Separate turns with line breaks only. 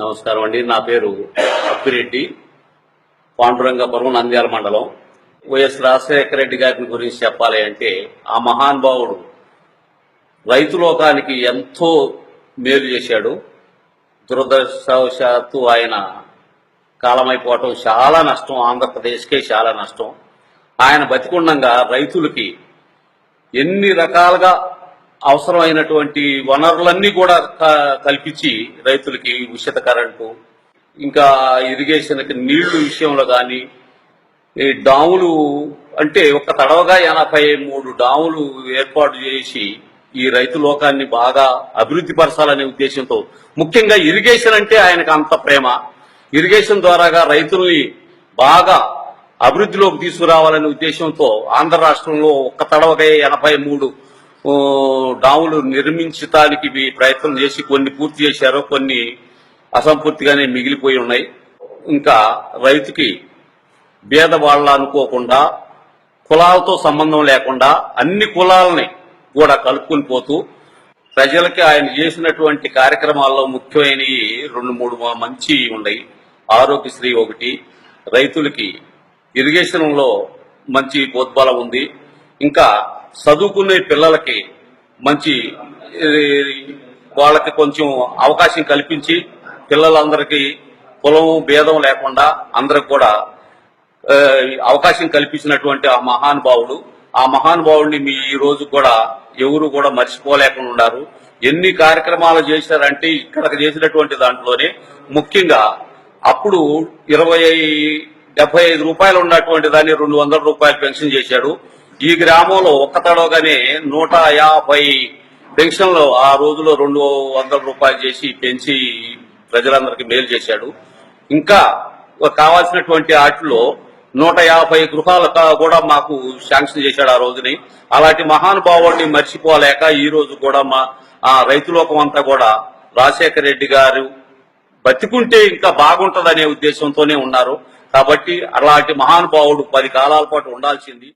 నమస్కారం అండి. నా పేరు అప్పిరెడ్డి. పాండురంగపురం నంద్యాల మండలం. వైఎస్ రాజశేఖర రెడ్డి గారిని గురించి చెప్పాలి అంటే ఆ మహానుభావుడు రైతు లోకానికి ఎంతో మేలు చేశాడు. దురదృష్టవశాత్తు ఆయన కాలమైపోవటం చాలా నష్టం. ఆంధ్రప్రదేశ్కే చాలా నష్టం. ఆయన బతికుండంగా రైతులకి ఎన్ని రకాలుగా అవసరమైనటువంటి వనరులన్నీ కూడా క- కల్పించి రైతులకి ఉచిత కరెంటు ఇంకా ఇరిగేషన్కి నీళ్ళు విషయంలో కానీ ఈ డాములు అంటే ఒక తడవగా ఎనభై మూడు డాములు ఏర్పాటు చేసి ఈ రైతు లోకాన్ని బాగా అభివృద్ధి పరచాలనే ఉద్దేశంతో ముఖ్యంగా ఇరిగేషన్ అంటే ఆయనకు అంత ప్రేమ. ఇరిగేషన్ ద్వారాగా రైతుల్ని బాగా అభివృద్ధిలోకి తీసుకురావాలనే ఉద్దేశంతో ఆంధ్ర రాష్ట్రంలో ఒక్క తడవగా ఎనభై మూడు డాములు నిర్మించడానికి ప్రయత్నం చేసి కొన్ని పూర్తి చేశారు కొన్ని అసంపూర్తిగానే మిగిలిపోయి ఉన్నాయి. ఇంకా రైతుకి భేద వాళ్ళ అనుకోకుండా కులాలతో సంబంధం లేకుండా అన్ని కులాలని కూడా కలుపుకుని పోతూ ప్రజలకి ఆయన చేసినటువంటి కార్యక్రమాల్లో ముఖ్యమైనవి రెండు మూడు మంచి ఉన్నాయి. ఆరోగ్యశ్రీ ఒకటి రైతులకి ఇరిగేషన్లో మంచి బోద్బలం ఉంది. ఇంకా చదువుకునే పిల్లలకి మంచి వాళ్ళకి కొంచెం అవకాశం కల్పించి పిల్లలందరికీ కులం భేదం లేకుండా అందరికి కూడా అవకాశం కల్పించినటువంటి ఆ మహానుభావుడు. ఆ మహానుభావుడిని మీ ఈ రోజు కూడా ఎవరు కూడా మర్చిపోలేకుండా ఉన్నారు ఎన్ని కార్యక్రమాలు చేశారంటే ఇక్కడ చేసినటువంటి దాంట్లోనే ముఖ్యంగా అప్పుడు ఇరవై డెబ్బై ఐదు రూపాయలు ఉన్నటువంటి దాన్ని రెండు వందల రూపాయలు పెన్షన్ చేశాడు. ఈ గ్రామంలో ఒక్క తడవగానే నూట యాభై పెన్షన్లు ఆ రోజులో రెండు వందల రూపాయలు చేసి పెంచి ప్రజలందరికీ మేలు చేశాడు. ఇంకా కావాల్సినటువంటి వాటిలో నూట యాభై గృహాలు కూడా మాకు శాంక్షన్ చేశాడు ఆ రోజుని. అలాంటి మహానుభావుడిని మర్చిపోలేక ఈ రోజు కూడా మా ఆ రైతు అంతా కూడా రాజశేఖర రెడ్డి గారు బతికుంటే ఇంకా బాగుంటదనే ఉద్దేశంతోనే ఉన్నారు. కాబట్టి అలాంటి మహానుభావుడు పది కాలాల పాటు ఉండాల్సింది.